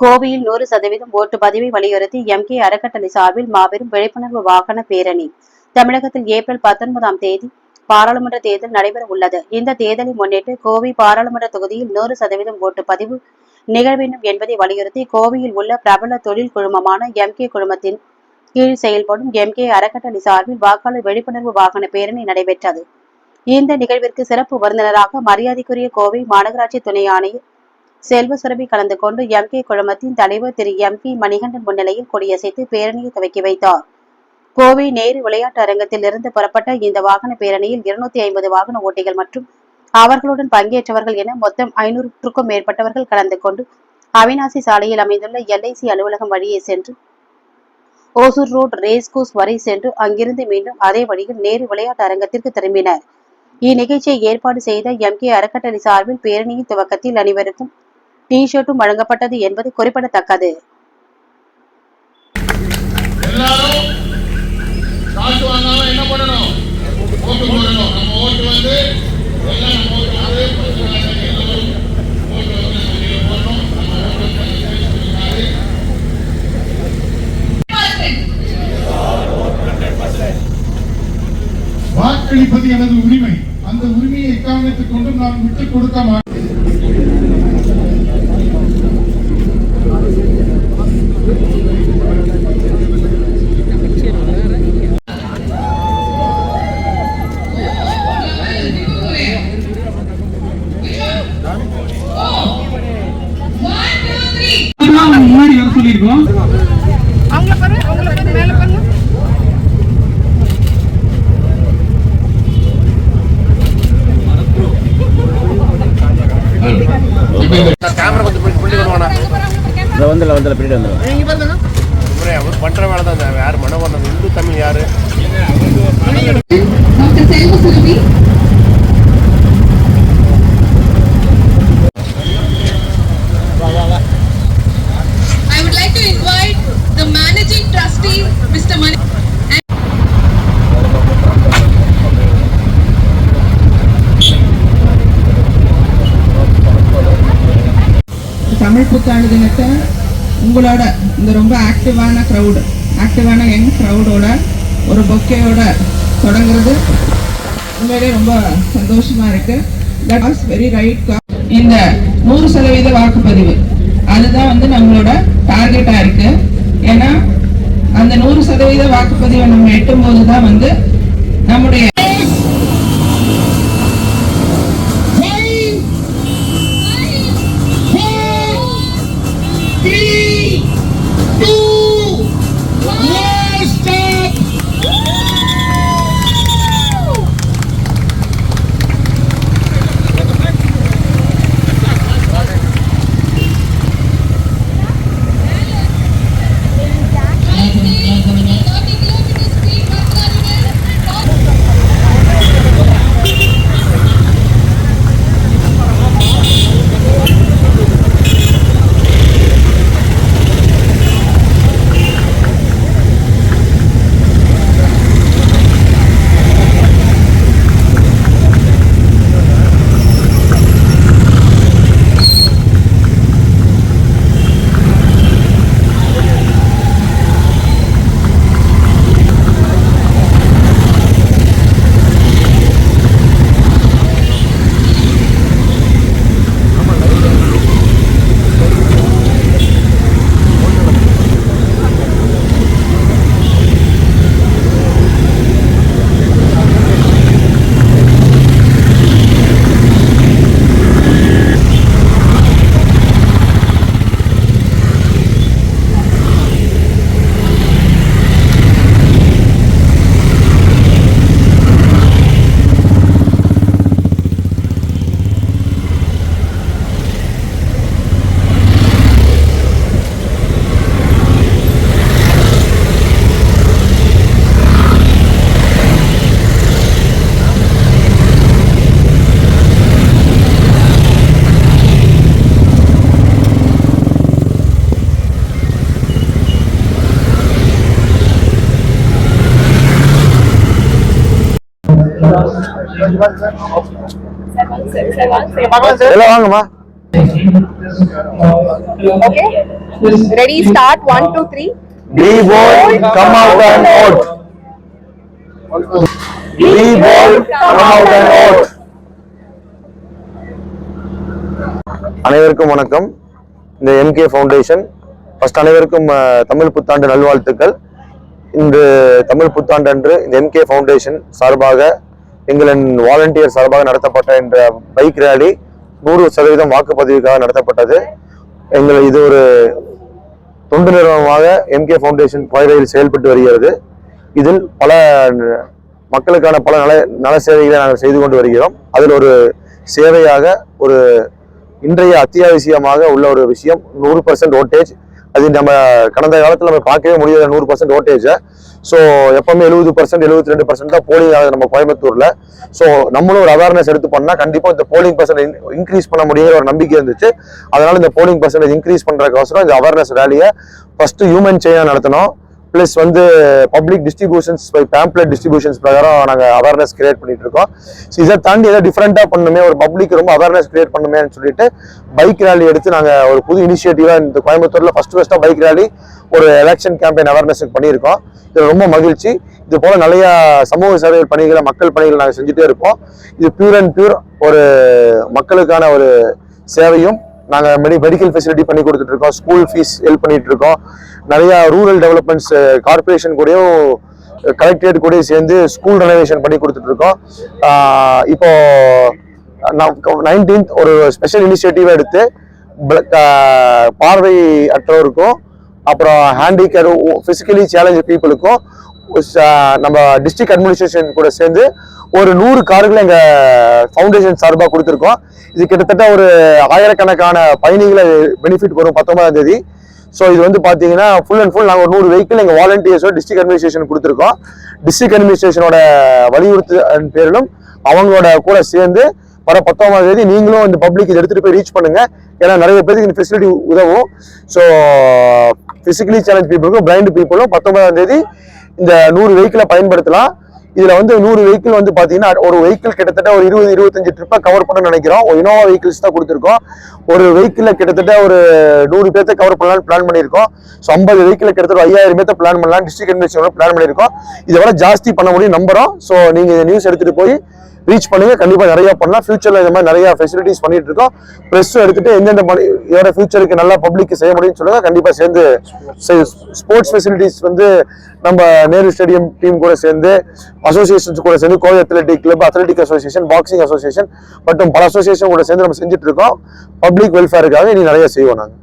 கோவையில் நூறு சதவீதம் ஓட்டு பதிவை வலியுறுத்தி எம் கே அறக்கட்டளை சார்பில் மாபெரும் விழிப்புணர்வு வாகன பேரணி. தமிழகத்தில் ஏப்ரல் பத்தொன்பதாம் தேதி பாராளுமன்ற தேர்தல் நடைபெற உள்ளது. இந்த தேர்தலை முன்னிட்டு கோவை பாராளுமன்ற தொகுதியில் நூறு சதவீதம் ஓட்டு பதிவு நிகழ வேண்டும் என்பதை வலியுறுத்தி கோவையில் உள்ள பிரபல தொழில் குழுமமான எம் கே குழுமத்தின் கீழ் செயல்படும் எம் கே அறக்கட்டளை சார்பில் வாக்காளர் விழிப்புணர்வு வாகன பேரணி நடைபெற்றது. இந்த நிகழ்விற்கு சிறப்பு விருந்தினராக மரியாதைக்குரிய கோவை மாநகராட்சி துணை ஆணையர் செல்வசுரபி கலந்து கொண்டு எம் கே குழுமத்தின் தலைவர் திரு எம் பி மணிகண்டன் முன்னிலையில் கொடியசைத்து பேரணியை துவக்கி வைத்தார். கோவை நேரு விளையாட்டு அரங்கத்தில் இருந்து புறப்பட்ட இந்த வாகன பேரணியில் இருநூத்தி ஐம்பது வாகன ஓட்டிகள் மற்றும் அவர்களுடன் பங்கேற்றவர்கள் என மொத்தம் ஐநூறுக்கும் மேற்பட்டவர்கள் கலந்து கொண்டு அவினாசி சாலையில் அமைந்துள்ள எல்ஐசி அலுவலகம் வழியே சென்று ஓசூர் ரோட் ரேஸ் கோர்ஸ் வரை சென்று அங்கிருந்து மீண்டும் அதே வழியில் நேரு விளையாட்டு அரங்கத்திற்கு திரும்பினர். இந்நிகழ்ச்சியை ஏற்பாடு செய்த எம் கே அறக்கட்டளை சார்பில் பேரணியின் துவக்கத்தில் அனைவருக்கும் டி ஷர்ட்டும் வழங்கப்பட்டது என்பது குறிப்பிடத்தக்கது. வாக்களிப்பது எனது உரிமை. அந்த உரிமையை எக்காரணத்துக் கொண்டும் நான் விட்டுக் கொடுக்க மாட்டேன். வந்துல வந்துல பின்னாடி வந்துடும் அவர் பண்ற வேலை தான் யார் மனோகரன் இந்து தமிழ் யாரு. தமிழ் புத்தாண்டு தினத்தை உங்களோட இந்த ரொம்ப ஆக்டிவான க்ரௌடு ஆக்டிவான யங் க்ரௌடோட ஒரு பொக்கேயோட தொடங்குறது உண்மையிலே ரொம்ப சந்தோஷமா இருக்கு. தட் வாஸ் வெரி ரைட் இந்த நூறு சதவீத வாக்குப்பதிவு அதுதான் வந்து நம்மளோட டார்கெட்டா இருக்கு. ஏன்னா அந்த நூறு சதவீத வாக்குப்பதிவை நம்ம எட்டும் போது தான் வந்து நம்முடைய எல்லாம் வாங்கம்மா Okay? Ready, start, one, two, three. Be bold, come out and vote. Be bold, come out and vote. அனைவருக்கும் வணக்கம் இந்த எம்கே ஃபவுண்டேஷன் ஃபர்ஸ்ட் அனைவருக்கும் தமிழ் புத்தாண்டு நல்வாழ்த்துக்கள் இந்த தமிழ் புத்தாண்டு அன்று இந்த எம்கே ஃபவுண்டேஷன் சார்பாக எங்களின் வாலண்டியர் சார்பாக நடத்தப்பட்ட இந்த பைக் ரேலி நூறு சதவீதம் வாக்குப்பதிவுக்காக நடத்தப்பட்டது. எங்கள் இது ஒரு தொண்டு நிறுவனமாக எம்கே ஃபவுண்டேஷன் பாய்ரையில் செயல்பட்டு வருகிறது. இதில் பல மக்களுக்கான பல நல நல சேவைகளை நாங்கள் செய்து கொண்டு வருகிறோம். அதில் ஒரு சேவையாக ஒரு இன்றைய அத்தியாவசியமாக உள்ள ஒரு விஷயம் நூறு பர்சன்ட் ஓட்டேஜ் அது நம்ம கடந்த காலத்தில் நம்ம பார்க்கவே முடியாது நூறு பர்சன்ட் ஓட்டேஜை ஸோ எப்பவுமே எழுபது பர்சன்ட் எழுபத்தி ரெண்டு பர்சன்ட் தான் போலிங் ஆகுது நம்ம கோயம்புத்தூரில். ஸோ நம்மளும் ஒரு அவேர்னஸ் எடுத்து பண்ணால் கண்டிப்பாக இந்த போலிங் பர்சன்ட் இன்க்ரீஸ் பண்ண முடியுங்கிற ஒரு நம்பிக்கை இருந்துச்சு. அதனால இந்த போலிங் பர்சன்டேஜ் இன்க்ரீஸ் பண்ணுறதுக்கோசரம் இந்த அவேர்னஸ் ரேலியை ஃபஸ்ட்டு ஹியூமன் செயினாக நடத்தினோம் ப்ளஸ் வந்து public distributions by pamphlet distributions பிரகாரம் நாங்கள் அவேர்னஸ் கிரியேட் பண்ணிட்டு இருக்கோம் ஸோ இதை தாண்டி ஏதாவது டிஃப்ரெண்ட்டாக பண்ணுமே ஒரு பப்ளிக் ரொம்ப அவேர்னஸ் கிரியேட் பண்ணுமேன்னு சொல்லிட்டு பைக் ரேலி எடுத்து நாங்கள் ஒரு புது இனிஷியேட்டிவாக இந்த கோயம்புத்தூரில் ஃபர்ஸ்ட் ஃபர்ஸ்ட்டாக பைக் ரேலி ஒரு எலெக்ஷன் கேம்பெயின் அவேர்னஸுக்கு பண்ணியிருக்கோம். இது ரொம்ப மகிழ்ச்சி. இது போல நிறையா சமூக சேவை பணிகளை மக்கள் பணிகளை நாங்கள் செஞ்சுட்டே இருப்போம் இது பியூர் அண்ட் பியூர் ஒரு மக்களுக்கான ஒரு சேவையும் நாங்கள் மெடி மெடிக்கல் ஃபெசிலிட்டி பண்ணி கொடுத்துட்ருக்கோம் ஸ்கூல் ஃபீஸ் ஹெல்ப் பண்ணிகிட்டு இருக்கோம். நிறைய ரூரல் டெவலப்மெண்ட்ஸ் கார்பரேஷன் கூடயும் கலெக்டரேட் கூடயும் சேர்ந்து ஸ்கூல் ரெனோவேஷன் பண்ணி கொடுத்துட்ருக்கோம். இப்போ நைன்டீன்த் ஒரு ஸ்பெஷல் இனிஷியேட்டிவ் எடுத்து பார்வை அற்றவருக்கும் அப்புறம் ஹேண்டிகேர் ஃபிசிக்கலி சேலஞ்ச் பீப்புளுக்கும் நம்ம டிஸ்ட்ரிக்ட் அட்மினிஸ்ட்ரேஷன் கூட சேர்ந்து ஒரு நூறு கார்களை எங்கள் ஃபவுண்டேஷன் சார்பாக கொடுத்துருக்கோம். இது கிட்டத்தட்ட ஒரு ஆயிரக்கணக்கான பயணிகளை பெனிஃபிட் வரும் பத்தொன்பதாம் தேதி. ஸோ இது வந்து பார்த்தீங்கன்னா ஃபுல் அண்ட் ஃபுல் நாங்கள் ஒரு நூறு வெஹிக்கிள் எங்கள் வாலண்டியர்ஸோட டிஸ்ட்ரிக்ட் அட்மினிஸ்ட்ரேஷன் கொடுத்துருக்கோம். டிஸ்ட்ரிக்ட் அட்மினிஸ்ட்ரேஷனோட வலியுறுத்து பேரிலும் அவங்களோட கூட சேர்ந்து வர பத்தொன்பதாம் தேதி நீங்களும் இந்த பப்ளிக் இதை போய் ரீச் பண்ணுங்க. ஏன்னா நிறைய பேருக்கு இந்த ஃபெசிலிட்டி உதவும். ஸோ ஃபிசிக்கலி சேலஞ்ச் பீப்புளுக்கும் பிளைண்ட் பீப்புளும் பத்தொன்பதாம் தேதி இந்த நூறு வெஹிக்கிளை பயன்படுத்தலாம். இதுல வந்து நூறு வெஹிக்கிள் வந்து பாத்தீங்கன்னா ஒரு வெஹிக்கிள் கிட்டத்தட்ட ஒரு இருபது இருபத்தஞ்சு ட்ரிப்பை கவர் பண்ண நினைக்கிறோம். இனோவா வெஹிக்கிள்ஸ் தான் கொடுத்துருக்கோம். ஒரு வெஹிக்கிள்ல கிட்டத்தட்ட ஒரு நூறு பேர்த்த கவர் பண்ணலாம்னு பிளான் பண்ணியிருக்கோம். ஸோ ஐம்பது வெஹிக்கிள் கிட்டத்தட்ட ஐயாயிரம் பேர்த்த பிளான் பண்ணலாம் டிஸ்ட்ரிக்ட் அட்மினிஸ்ட்ரேஷன் பிளான் பண்ணியிருக்கோம். இதை விட ஜாஸ்தி பண்ண முடியும் நம்புறோம். ஸோ நீங்க இந்த நியூஸ் எடுத்துட்டு போய் ரீச் பண்ணுங்க. கண்டிப்பா நிறைய பண்ணலாம். ஃபியூச்சர்ல இந்த மாதிரி நிறைய ஃபெசிலிட்டிஸ் பண்ணிட்டு இருக்கோம். ப்ரெஸ்ஸும் எடுத்துட்டு எந்தெந்த இதோட ஃபியூச்சருக்கு நல்லா பப்ளிக் செய்ய முடியும்னு சொல்லுங்க. கண்டிப்பா சேர்ந்து ஸ்போர்ட்ஸ் ஃபெசிலிட்டிஸ் வந்து நம்ம நேரு ஸ்டேடியம் டீம் கூட சேர்ந்து அசோசியேஷன்ஸ் கூட சேர்ந்து Kovai athletic club athletic association boxing association மற்றும் பல அசோசியேஷன் கூட சேர்ந்து நம்ம செஞ்சுட்டு இருக்கோம். பப்ளிக் வெல்ஃபேருக்காக இனி நிறைய செய்வோம் நாங்கள்